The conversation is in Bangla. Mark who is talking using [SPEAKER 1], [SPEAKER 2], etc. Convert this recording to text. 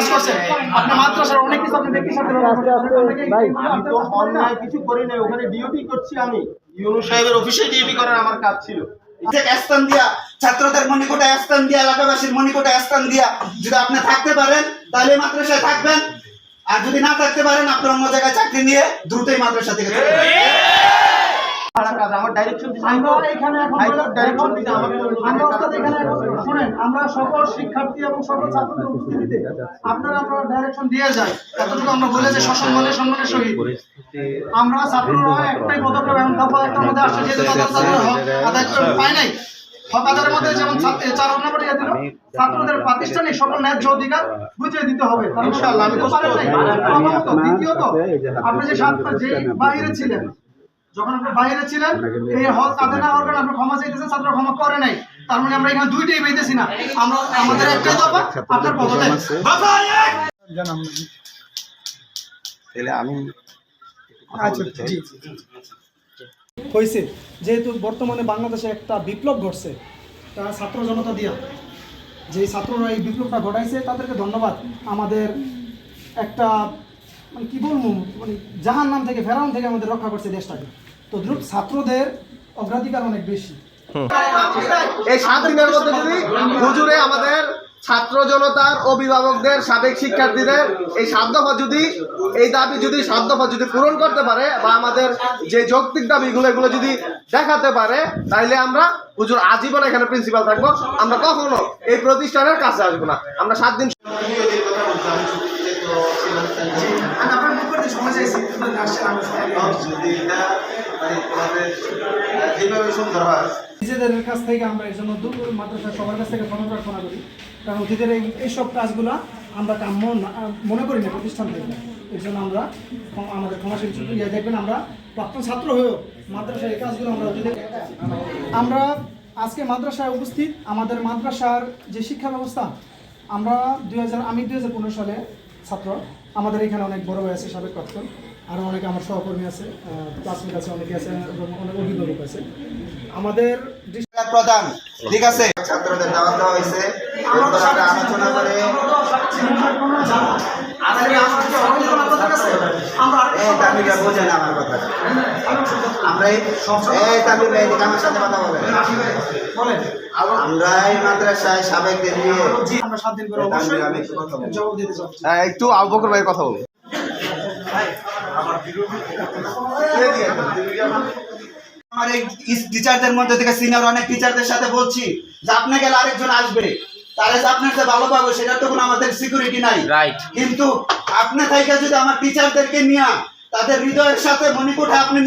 [SPEAKER 1] কাজ করছেন? আপনি মাদ্রাসার অনেক কিছু আপনি ব্যক্তির সাথে
[SPEAKER 2] আমি তো অন্যায় কিছু করি নাই। ওখানে ডিউটি করছি আমি। ইউনু সাহেবের অফিসে ডিউটি করার আমার কাজ ছিল।
[SPEAKER 3] স্থান দিয়া ছাত্রদের মনিকোটে স্থান দিয়া এলাকাবাসীর মনিকোটে স্থান দিয়া যদি আপনি থাকতে পারেন তাহলে এই মাদ্রাসায় থাকবেন। আর যদি না থাকতে পারেন আপনার অন্য জায়গায় চাকরি নিয়ে দ্রুতই মাদ্রাসা থেকে।
[SPEAKER 2] আমার কাজ আমার ডাইরেকশন দিতে
[SPEAKER 1] আমরা এখানে এখন
[SPEAKER 2] হাইকোর্ট ডাইরেকশন দিতে আমাকে
[SPEAKER 1] আমরা ওস্তাদ এখানে এখন শুনেন আমরা সকল শিক্ষার্থী এবং সকল ছাত্রদের উপস্থিতিতে আপনারা আমরা ডাইরেকশন দিয়ে যাই। এতটুকু আমরা বলে যে সসম্মানের সম্মানের সহিত। আমরা ছাত্ররা একটাই পদক্ষেপ এমন দফা একটা মধ্যে আসছে আদায় পায় নাই। যেমন চার ইয়ে দিল ছাত্রদের প্রাতিষ্ঠানিক সকল ন্যায্য অধিকার বুঝিয়ে দিতে হবে। দ্বিতীয়ত আপনি যে সাত যে বাইরে ছিলেন যখন আপনি বাইরে ছিলেন এই হক আদায় না হওয়ার কারণে আপনি ক্ষমা চাইতেছেন ছাত্র ক্ষমা করে নাই। তার মানে আমরা এখানে দুইটাই পেয়েছি না। আমরা আমাদের একটাই দফা আপনার পদত্যাগ।
[SPEAKER 2] তাহলে আমি
[SPEAKER 1] আচ্ছা হয়েছে যেহেতু বর্তমানে বাংলাদেশে একটা বিপ্লব ঘটছে তা ছাত্র জনতা দিয়া। যে ছাত্ররা এই বিপ্লবটা ঘটাইছে তাদেরকে ধন্যবাদ। আমাদের একটা মানে কি বলব মানে জাহান নাম থেকে ফেরাউন থেকে আমাদের রক্ষা করছে দেশটাকে। তো দ্রুত ছাত্রদের অগ্রাধিকার অনেক বেশি।
[SPEAKER 4] এই সাত দিনের মধ্যে যদি হুজুরে আমাদের ছাত্র জনতার অভিভাবকদের সাবেক শিক্ষার্থীদের এই সাত দফা যদি এই দাবি যদি সাত দফা যদি পূরণ করতে পারে বা আমাদের যে যৌক্তিক দাবিগুলো এগুলো যদি দেখাতে পারে তাইলে আমরা হুজুর আজীবন এখানে প্রিন্সিপাল থাকব। আমরা কখনো এই প্রতিষ্ঠানের কাছে আসব না। আমরা সাত দিন
[SPEAKER 2] যদি এটা মানে তোমাদের যেভাবে সুন্দর হয়।
[SPEAKER 1] নিজেদের কাছ থেকে আমরা এই জন্য দূর মাদ্রাসা সবার কাছ থেকে ক্ষমা প্রার্থনা করি। কারণ অতীতের এই এইসব কাজগুলো আমরা কাম্য মনে করি না প্রতিষ্ঠান থেকে। এই জন্য আমরা আমাদের ক্ষমাশীল চুক্তি ইয়ে দেখবেন আমরা প্রাক্তন ছাত্র হয়েও মাদ্রাসার এই কাজগুলো আমরা অতীতে আমরা আজকে মাদ্রাসায় উপস্থিত। আমাদের মাদ্রাসার যে শিক্ষা ব্যবস্থা আমরা দুই হাজার আমি দুই হাজার পনেরো সালে ছাত্র। আমাদের এখানে অনেক বড় ভাই আছে সাবেক প্রাক্তন আরও অনেকে আমার সহকর্মী আছে ক্লাসমেট আছে অনেকে আছে এবং অনেক অভিভাবক আছে। আমাদের
[SPEAKER 3] প্রধান ঠিক আছে? ছাত্রদের দাওয়াত দেওয়া হয়েছে। আলোচনা করে এই তামিমরা বোঝে না আমার কথা। আমরা এই এই এই আমার সাথে কথা বলেন।
[SPEAKER 1] বলেন।
[SPEAKER 3] আমরা এই মাদ্রাসায় সাবেকদের নিয়ে
[SPEAKER 1] আমরা সাত দিন করে অবশ্যই
[SPEAKER 3] একটু কথা বলব
[SPEAKER 1] জবাব দিতে চাই
[SPEAKER 4] একটু আবু বকর কথা বলব
[SPEAKER 3] আমার এই টিচারদের মধ্যে থেকে সিনিয়র অনেক টিচারদের সাথে বলছি যে আপনি গেলে আরেকজন আসবে। তাহলে আপনার ভালো পাবো তো কোনো আমাদের সিকিউরিটি নাই।
[SPEAKER 4] রাইট
[SPEAKER 3] কিন্তু আপনি থেকে যদি আমার টিচারদেরকে নিয়ে তাদের হৃদয়ের সাথে মণিপুরে আপনি